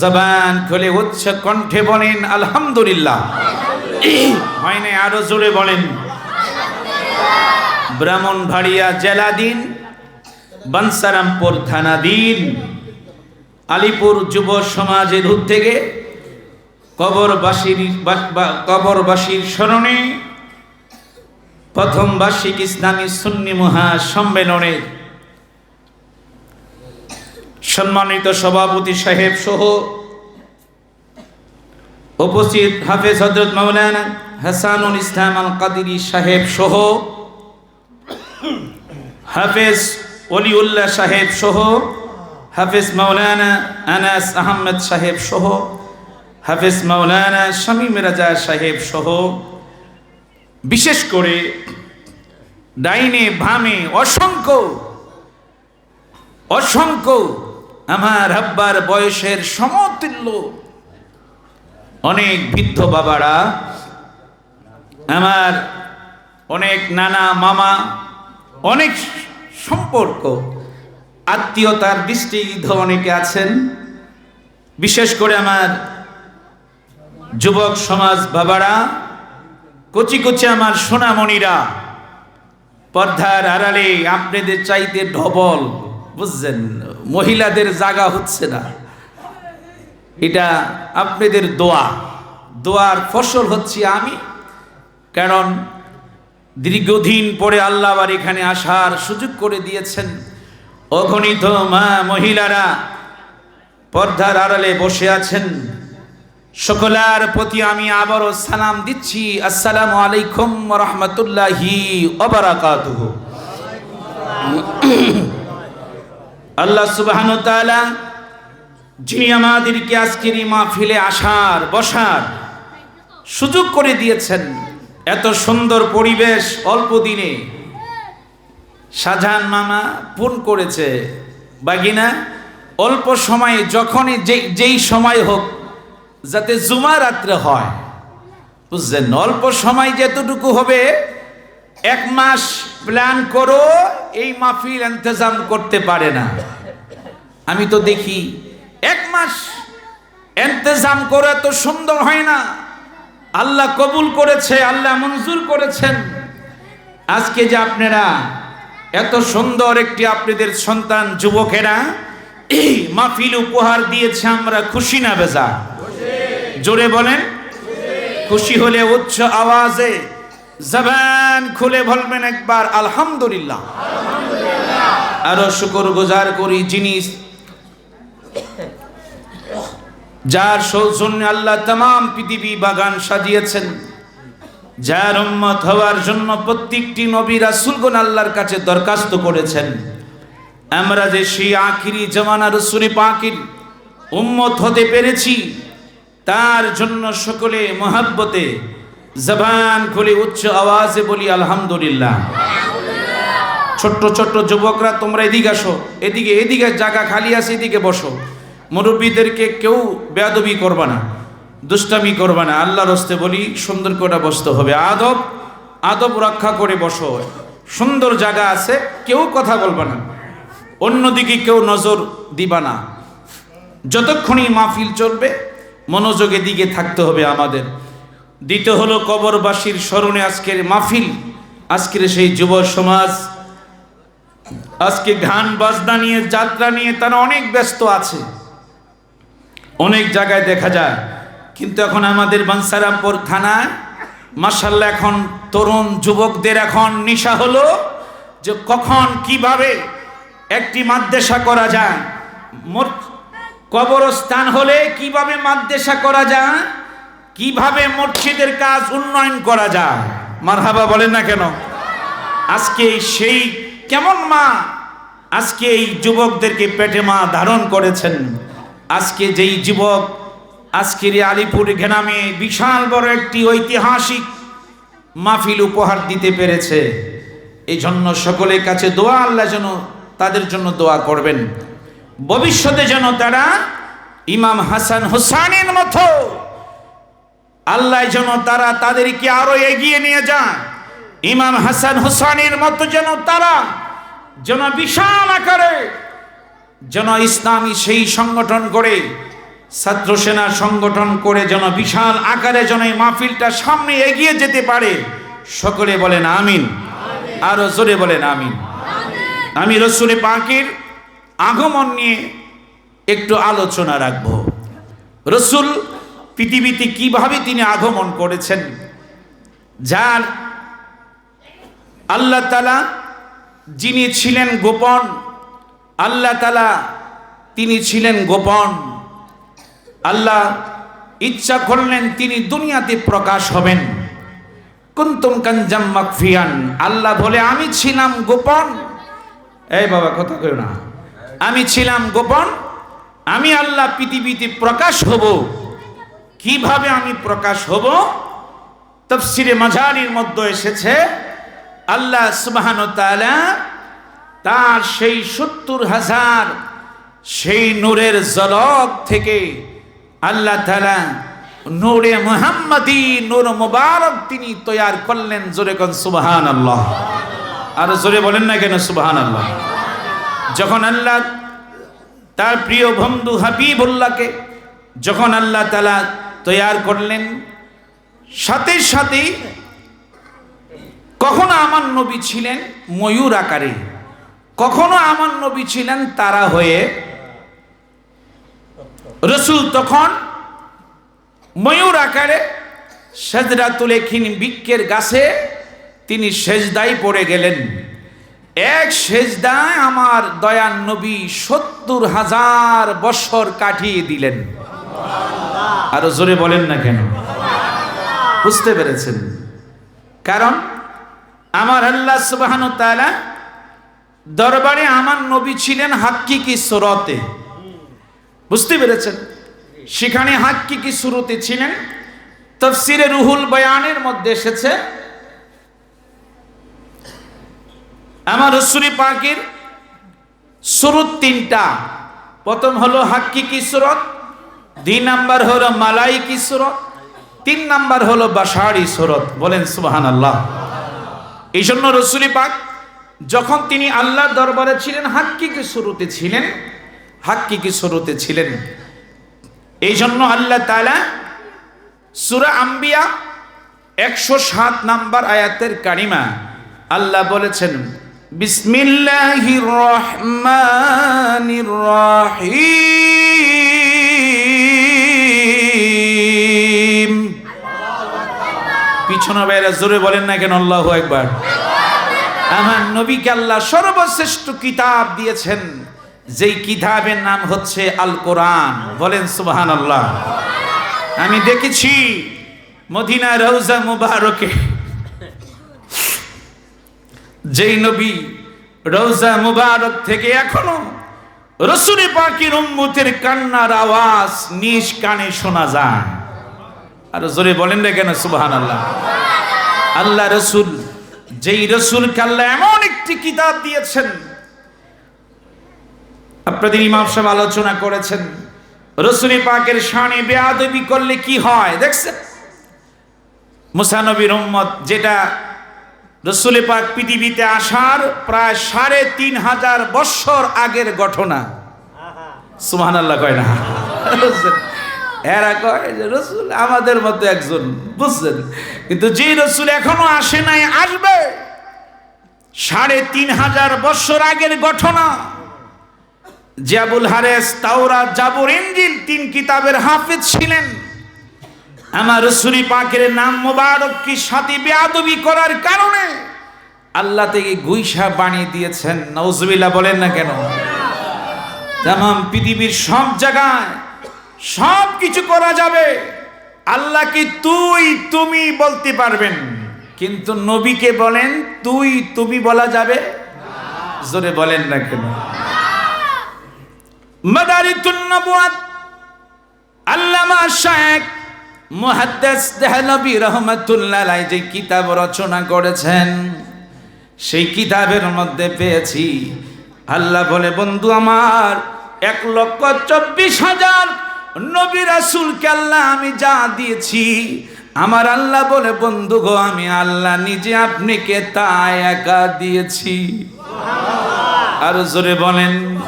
জবান খুলে উচ্চ কণ্ঠে বলেন, আলহামদুলিল্লাহ। হয় না আরও জোরে বলেন। ব্রাহ্মণবাড়িয়া জেলাদিন বানসারামপুর থানাধীন, আলিপুর যুব সমাজের উদ্যোগে কবরবাসীর কবরবাসীর স্মরণে প্রথম বার্ষিক ইসলামী সুন্নি মহা সম্মেলনের সম্মানিত সভাপতি সাহেব সহ উপস্থিত হাফেজ হজরত মাওলানা হাসানুল ইসলাম আল কাদিরি সাহেব সহ হাফেজ অলিউল্লাহ সাহেব সহ হাফেজ মাওলানা আনাস আহমেদ সাহেব সহ হাফেজ মাওলানা শামীম রাজা সাহেব সহ বিশেষ করে ডাইনে ভামে অসংখ্য অসংখ্য আমার আব্বার বয়সের সমতুল্য। অনেক বৃদ্ধ বাবারা, আমার অনেক নানা মামা, অনেক সম্পর্ক, আত্মীয়তার দৃষ্টিবিদ্ধ অনেকে আছেন। বিশেষ করে আমার যুবক সমাজ বাবারা, কচি কচি আমার সোনামণিরা, পর্দার আড়ালে আপনাদের চাইতে ডবল। বুঝছেন, মহিলাদের জায়গা হচ্ছে না। এটা আপনাদের দোয়া। দোয়ার ফসল হচ্ছে আমি। কারণ দীর্ঘদিন পরে আল্লাহ আবার এখানে আসার সুযোগ করে দিয়েছেন। অগণিত মা মহিলারা পর্দার আড়ালে বসে আছেন। সকলার প্রতি আমি আবারও সালাম দিচ্ছি। আসসালামু আলাইকুম রহমতুল্লাহি অবরাকাতুহ আল্লাহ সুবহান তাআলা যিনি আমাদেরকে আজকের এই মাহফিলে আসার, বসার সুযোগ করে দিয়েছেন। এত সুন্দর পরিবেশ অল্প দিনে। শাহজাহান মামা পূর্ণ করেছে, বাগিনা, অল্প সময়ে যখনই যেই সময় হোক, যাতে জুমা রাত্রে হয়। বুঝলেন? অল্প সময় যেতটুকু হবে এক মাস প্ল্যান করো, এই মাহফিল ইন্তজাম করতে পারে না। আমি তো দেখি, এক মাস ইন্তজাম করে এত সুন্দর হয় না। আল্লাহ কবুল করেছে, আল্লাহ মঞ্জুর করেছেন। আজকে যে আপনারা এত সুন্দর একটি আপনাদের সন্তান, যুবকেরা, এই মাহফিল উপহার দিয়েছে, আমরা খুশি না বেজা? জোরে বলেন? খুশি হলে উচ্চ আওয়াজে জবান খুলে বলবেন একবার, আলহামদুলিল্লাহ। আরও শুকর গুজার করি যিনি যার সৌজন্য আল্লাহ তাম পৃথিবী বাগান সাজিয়েছেন, যার উম্মত হওয়ার জন্য প্রত্যেকটি নবী রাসুলগণ আল্লাহর কাছে দরখাস্ত করেছেন। আমরা যে সেই আখিরি জমানা রসুলি পাখির উম্মত হতে পেরেছি, তার জন্য সকলে মহাব্বতে জবান খুলে, উচ্চ আওয়াজে বলি, আলহামদুলিল্লাহ। ছোট্ট ছোট্ট যুবকরা, তোমরা এদিকে আসো, এদিকে এদিকে জায়গা খালি আছে, এদিকে বসো। মুরব্বীদেরকে কেউ বেয়াদবি করবা না, দুষ্টামি করবা না। আল্লাহর হস্তে বলি, সুন্দর করে বসতে হবে। আদব আদব রক্ষা করে বসো। সুন্দর জায়গা আছে, কেউ কথা বলবা না। অন্যদিকে কেউ নজর দিবা না। যতক্ষণই মাহফিল চলবে মনোযোগের দিকে থাকতে হবে আমাদের। দ্বিতীয় হলো কবরবাসীর স্মরণে আজকের মাহফিল, আজকের সেই যুব সমাজ, আজকে গান বাজনা নিয়ে, যাত্রা নিয়ে তারা অনেক ব্যস্ত আছে। অনেক জায়গায় দেখা যায়। কিন্তু এখন আমাদের বানসারামপুর থানায় মাসাল্লাহ এখন তরুণ যুবকদের এখন নিশা হলো যে কখন, কীভাবে একটি মাদ্রাসা করা যায়। মোট কবরস্থান হলে কীভাবে মাদ্রাসা করা যায়? কীভাবে মসজিদের কাজ উন্নয়ন করা যায়? মারহাবা বলেন না কেন? আজকে সেই কেমন মা? আজকে এই যুবকদেরকে পেটে মা ধারণ করেছেন। আজকে যেই যুবক আজকের আলিপুর ঘেনামে বিশাল বড় একটি ঐতিহাসিক মাহফিল উপহার দিতে পেরেছে। এই জন্য সকলের কাছে দোয়া, আল্লাহ যেন তাদের জন্য দোয়া করবেন। ভবিষ্যতে যেন তারা ইমাম হাসান হোসানের মতো আল্লাহ যেন তারা তাদেরকে আরও এগিয়ে নিয়ে যান। ইমাম হাসান হোসানের মতো যেন তারা যেন বিশাল আকারে যেন ইসলামী সেই সংগঠন করে ছাত্র সেনা সংগঠন করে যেন বিশাল আকারে যেন এই মাহফিলটা সামনে এগিয়ে যেতে পারে। সকলে বলেন আমিন। আরও জোরে বলেন আমিন। আমি রসুল পাকের আগমন নিয়ে একটু আলোচনা রাখব। রসুল পৃথিবীতে কীভাবে তিনি আগমন করেছেন? যার আল্লাহ তালা যিনি ছিলেন গোপন, আল্লাহ তালা তিনি ছিলেন গোপন। আল্লাহ ইচ্ছা করলেন তিনি দুনিয়াতে প্রকাশ হবেন। কুন্তুম কাঞ্জাম মাকফিয়ান, আল্লাহ বলে, আমি ছিলাম গোপন। এই বাবা, কথা কেউ না। আমি ছিলাম গোপন। আমি আল্লাহ পৃথিবীতে প্রকাশ হব। কীভাবে আমি প্রকাশ হব? তফসিরে মাঝারির মধ্যে এসেছে, আল্লাহ সুবাহান তার সেই সত্তর হাজার, সেই নূরের জলক থেকে আল্লাহ তালা নূরে মোহাম্মদী নূর মুবারক তিনি তৈয়ার করলেন জোরে কন সুবাহান আল্লাহ আর জোরে বলেন না কেন সুবাহান আল্লাহ যখন আল্লাহ তার প্রিয় বন্ধু হাবিবুল্লাহকে, যখন আল্লাহ তালা তৈয়ার করলেন। সাথে সাথে কখনো আমার নবী ছিলেন ময়ূর আকারে, কখনো আমার নবী ছিলেন তারা হয়ে। রসুল তখন ময়ূর আকারে সেজরা তুলে খিন বৃক্ষের গাছে তিনি সেজদাই পড়ে গেলেন। এক সেজদায় আমার দয়ান নবী সত্তর হাজার বছর কাটিয়ে দিলেন। আরও জোরে বলেন না কেন? বুঝতে পেরেছেন? কারণ আমার আল্লাহ সুবাহান দরবারে আমার নবী ছিলেন হাক্কিকি সুরতে। বুঝতে পেরেছেন? সেখানে হাক্কিকি সুরতে ছিলেন। তফসিরে রুহুল বয়ানের মধ্যে এসেছে, আমার রসুরি পাকের সুরত তিনটা। প্রথম হলো হাক্কিকি সুরত দুই নাম্বার হলো মালাইকি সুরত, তিন নাম্বার হলো বাসারি সুরত। বলেন সুবাহান আল্লাহ এই জন্য রসুলি পাক যখন তিনি আল্লাহর দরবারে ছিলেন, হাক্কিকি শুরুতে ছিলেন, হাক্কিকি শুরুতে ছিলেন। এই জন্য আল্লাহ তালা সুরা আম্বিয়া একশো সাত নাম্বার আয়াতের কারিমা আল্লাহ বলেছেন, বিসমিল্লাহির রহমানির রহিম। পিছনে বাইরে জোরে বলেন না কেন, আল্লাহ একবার আমার নবীকে আল্লাহ সর্বশ্রেষ্ঠ কিতাব দিয়েছেন, যেই কিতাবের নাম হচ্ছে আল কোরআন বলেন সুবাহান আল্লাহ আমি দেখেছি মদিনা রৌজা মুবারকে, যেই নবী রৌজা মুবারক থেকে এখনও রসুল পাখির উম্মতের কান্নার আওয়াজ নিজ কানে শোনা যায়। আর জোরে বলেন না কেন সুবাহান আল্লাহ আল্লাহ রসুল, যেই রসুল কাল্লা এমন একটি কিতাব দিয়েছেন, আপনাদের ইমাম সাহেব আলোচনা করেছেন, রসুলি পাকের শানে বেয়াদবি করলে কি হয়, দেখছেন? মুসানবীর উম্মত যেটা রসুলি পাক পৃথিবীতে আসার প্রায় সাড়ে তিন হাজার বৎসর আগের ঘটনা। সুমান আল্লাহ কয় না। এরা কয় যে রসুল আমাদের মতো একজন, বুঝছেন? কিন্তু যে রসুল এখনও আসে নাই, আসবে। সাড়ে তিন হাজার বৎসর আগের ঘটনা। জিয়াবুল হারেস, তাওরা, জাবুর ইঞ্জিল তিন কিতাবের হাফিজ ছিলেন। আমার রসুলি পাকের নাম মোবারক কি সাথে বেয়াদবি করার কারণে আল্লাহ থেকে গুইসা বানিয়ে দিয়েছেন। নজবিল্লা বলেন না কেন? তেমন পৃথিবীর সব জায়গায় সব কিছু করা যাবে। আল্লাহ কি তুই, তুমি বলতে পারবেন? কিন্তু নবীকে বলেন, তুই, তুমি বলা যাবে? জোরে বলেন না কেন? যে কিতাব রচনা করেছেন, সেই কিতাবের মধ্যে পেয়েছি। আল্লাহ বলে, বন্ধু আমার, এক লক্ষ চব্বিশ হাজার নবী রাসুলকে আল্লাহ আমি যা দিয়েছি আমার আল্লাহ বলে বন্ধু গো আমি আল্লাহ নিজে আপনিকে তাই একা দিয়েছি। আরও জোরে বলেন।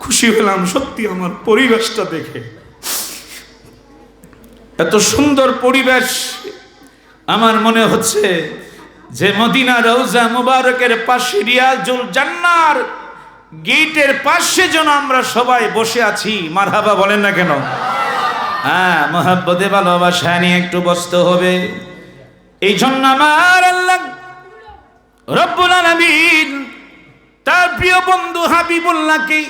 খুশি হলাম সত্যি আমার পরিবেশটা দেখে। এত সুন্দর পরিবেশ আমার মনে হচ্ছে যে মদিনা রৌজা মুবারকের পাশে রিয়াজুল জান্নার গেটের পাশে যেন আমরা সবাই বসে আছি, মারহাবা বলেন না কেন? হ্যাঁ মহাব্বতে ভালোবাসা নিয়ে একটু বসতে হবে। এই জন্য আমার আল্লাহ রব্বুল আলামিন, তার প্রিয় বন্ধু হাবিবুল্লাহকে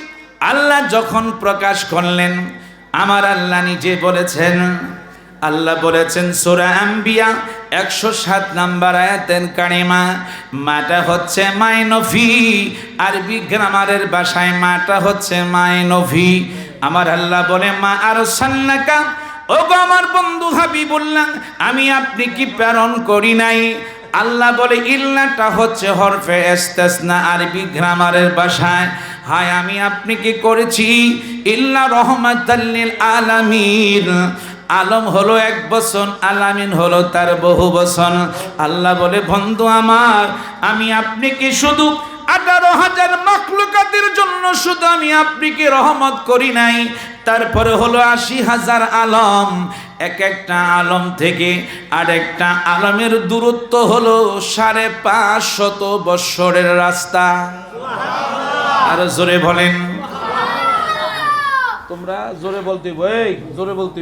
আল্লাহ যখন প্রকাশ করলেন, আমার আল্লাহ নিজে বলেছেন আল্লাহ বলেছেন, সোরা আম্বিয়া একশো সাত নাম্বার আয়াতেন কারিমা, মাটা হচ্ছে মাইনফি। আরবি গ্রামারের বাসায় মাটা হচ্ছে মাইনফি। আমার আল্লাহ বলে, মা আর সাল্লাকা ও গো আমার বন্ধু হাবি বললাম আমি আপনি কি প্রেরণ করি নাই? আল্লাহ বলে, ইল্লাটা হচ্ছে হরফে এস্তেসনা আরবি গ্রামারের বাসায় হায়, আমি আপনি কি করেছি? ইল্লা রহমাতাল্লিল আলামিন। আলম হলো এক বচন, আলামিন হলো তার বহু বচন। আল্লাহ বলে, বন্ধু আমার, আমি আপনি কি শুধু আঠারো হাজার মখলুকাতের জন্য শুধু আমি আপনাকে রহমত করি নাই? তারপরে হলো আশি হাজার আলম। এক একটা আলম থেকে আর একটা আলমের দূরত্ব হলো সাড়ে পাঁচ শত বৎসরের রাস্তা। আর জোরে বলেন। তোমরা জোরে বলতে এই জোরে বলতে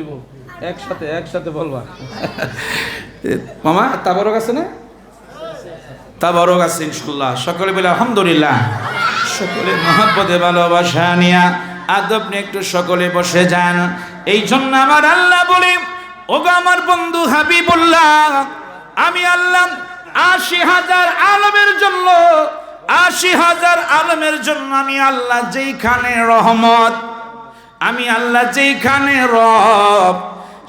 একসাথে একসাথে বলবা। মামা, তাবারক আছে না? তাবারক আছে ইনশাল্লাহ সকলে বলে, আলহামদুলিল্লাহ। সকলে মহাব্বতে ভালোবাসা নিয়া আদব নিয়ে একটু সকলে বসে যান। এই জন্য আমার আল্লাহ বলে, ওগো আমার বন্ধু হাবিবুল্লাহ, আমি আল্লাহ আশি হাজার আলমের জন্য, আশি হাজার আলমের জন্য আমি আল্লাহ যেইখানে রহমত, আমি আল্লাহ যেইখানে রব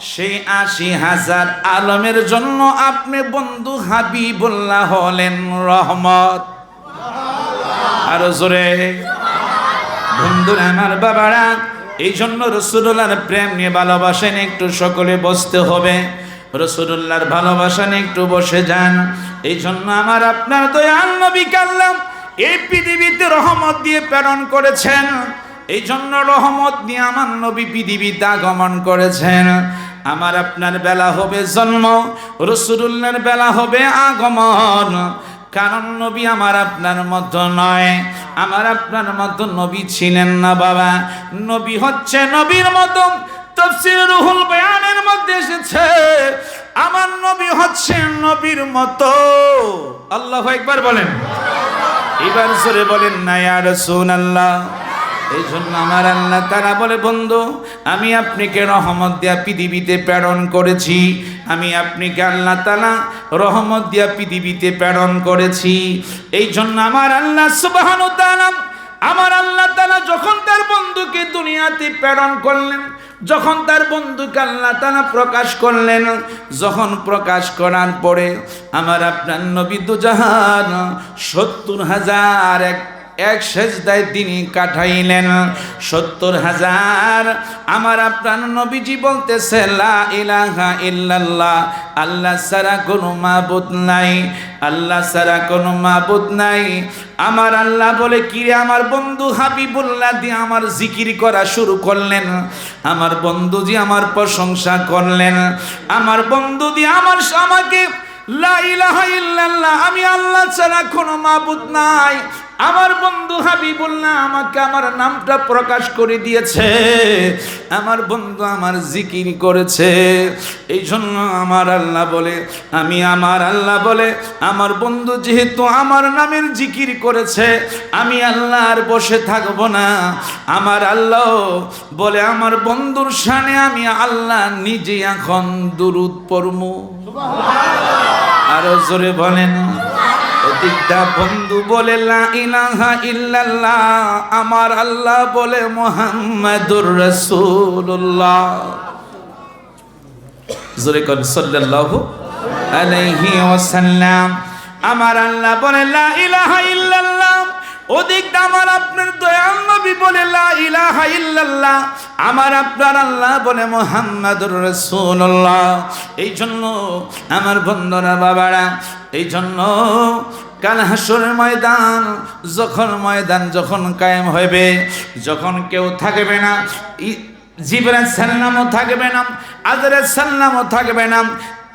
সেই আশি হাজার আলমের জন্য আপনি বন্ধু হাবিবুল্লাহ হলেন রহমত। আরও জোরে। বন্ধুরা, আমার বাবারা এই জন্য রসুল্লাহর প্রেম নিয়ে ভালোবাসেন, একটু সকলে বসতে হবে। রসুল্লাহর ভালোবাসা নিয়ে একটু বসে যান। এই জন্য আমার আপনার দয়াল নবী কাল্লাম এই পৃথিবীতে রহমত দিয়ে প্রেরণ করেছেন। এই জন্য রহমত নিয়ে আমার নবী পৃথিবীতে আগমন করেছেন। আমার আপনার বেলা হবে জন্ম রসুল্লাহর বেলা হবে আগমন। কারণ নবী আমার আপনার মতো নয়, আমার আপনার মতো নবী ছিলেন না বাবা। নবী হচ্ছে নবীর মতো, তফসির রুহুল বয়ানের মধ্যে এসেছে। আমার নবী হচ্ছে নবীর মতো। আল্লাহ একবার বলেন। এবার জোরে বলেন না, ইয়া রাসূলুল্লাহ। এই জন্য আমার আল্লাহ তারা বলে, বন্ধু, আমি আপনাকে রহমত দিয়া পৃথিবীতে প্রেরণ করেছি। আমি আপনাকে আল্লাহ তালা রহমত দিয়া পৃথিবীতে প্রেরণ করেছি। এই জন্য আমার আল্লাহ সুবাহানু তালাম আমার আল্লাহ তালা যখন তার বন্ধুকে দুনিয়াতে প্রেরণ করলেন, যখন তার বন্ধুকে আল্লাহ তালা প্রকাশ করলেন, যখন প্রকাশ করার পরে আমার আপনার নবী দুজাহান সত্তর হাজার এক এক সেজদায় তিনি কাটাইলেন। সত্তর হাজার। আমার আপনার নবীজি বলতেছে, লা ইলাহা ইল্লাল্লাহ, আল্লাহ সারা কোনো মাবুদ নাই, আল্লাহ সারা কোনো মাবুদ নাই। আমার আল্লাহ বলে, কিরে আমার বন্ধু হাবিবুল্লাহ দিয়ে আমার জিকির করা শুরু করলেন। আমার বন্ধু যে আমার প্রশংসা করলেন। আমার বন্ধু দিয়ে আমার আমাকে, লা ইলাহা ইল্লাল্লাহ, আমি আল্লাহ ছাড়া কোনো মাবুদ নাই। আমার বন্ধু হাবিবুল্লাহ আমাকে আমার নামটা প্রকাশ করে দিয়েছে। আমার বন্ধু আমার জিকির করেছে। এই জন্য আমার আল্লাহ বলে, আমি আমার আল্লাহ বলে, আমার বন্ধু যেহেতু আমার নামের জিকির করেছে, আমি আল্লাহ আর বসে থাকব না। আমার আল্লাহ বলে, আমার বন্ধুর সানে আমি আল্লাহ নিজে এখন দুরুদ পড়মু। আরও জোরে বলেন। প্রতিটা বন্ধু বলে ইলাহা ইল্লাল্লাহ। আমার আল্লাহ বলে, মোহাম্মদুর রাসূলুল্লাহ। জোরে কোন, সাল্লাল্লাহু আলাইহি ওয়াসাল্লাম। আমার আল্লাহ বলে, লা ইলাহা ইল্লাল্লাহ। ওদিকটা আমার আপনার দয়াল নবী বলে, লা ইলাহা ইল্লাল্লাহ। আমার আপনার আল্লাহ বলে, মোহাম্মদুর রাসূলুল্লাহ। এই জন্য আমার বন্ধুরা, বাবারা এই জন্য কাল ময়দান, যখন ময়দান যখন কায়েম হইবে, যখন কেউ থাকবে না জিবরাইল সাল্লামও থাকবে না, আদরের সাল্লামও থাকবে না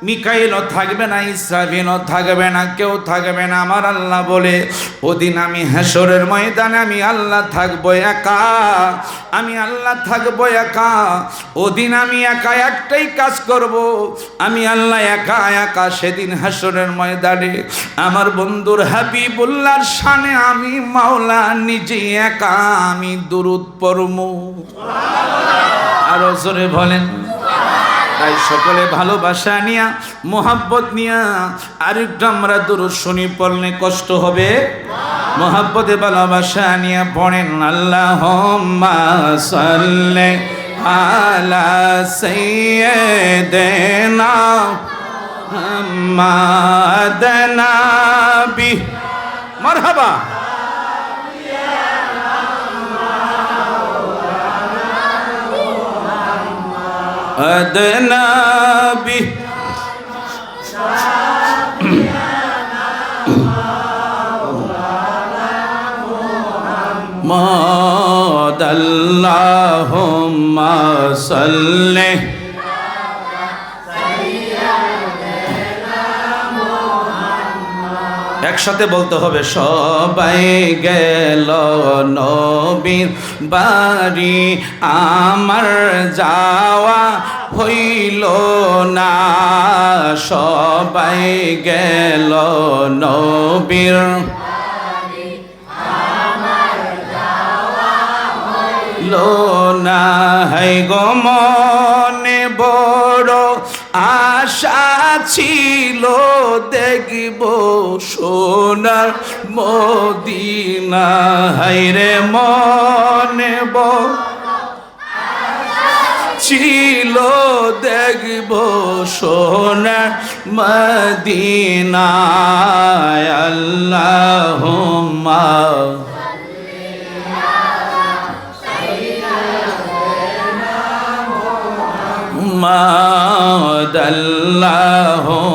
মিকাইলও থাকবে না ইসরাফিলও থাকবে না, কেউ থাকবে না। আমার আল্লাহ বলে ওদিন আমি হেসরের ময়দানে আমি আল্লাহ থাকব একা। আমি আল্লাহ থাকব একা। ওদিন আমি একা একটাই কাজ করব। আমি আল্লাহ একা একা সেদিন হাসরের ময়দানে আমার বন্ধুর হাবিবুল্লাহর শানে আমি মাওলা নিজে একা আমি দুরুদ পরমু আরও জোরে বলেন। তাই সকলে ভালোবাসা নিয়া, মোহাব্বত নিয়া, আরেকটু আমরা দূর শুনি পড়লে কষ্ট হবে। মোহাব্বতে ভালোবাসা নিয়া পড়েন আল্লাহ সাল্লে আলা মুহাম্মাদ নাবি মারহাবা। أدنى به ماد اللهم صل একসাথে বলতে হবে, সবাই গেল নবীর বাড়ি। আমার যাওয়া হইল না, সবাই গেল নবীর না হাই গো মনে বড় আশা ছিল দেখব সোনার মদিনা। হাই রে মনে ছিল দেখব সোনার মদিনায় আল্লাহুম্মা। আল্লাহুম্মা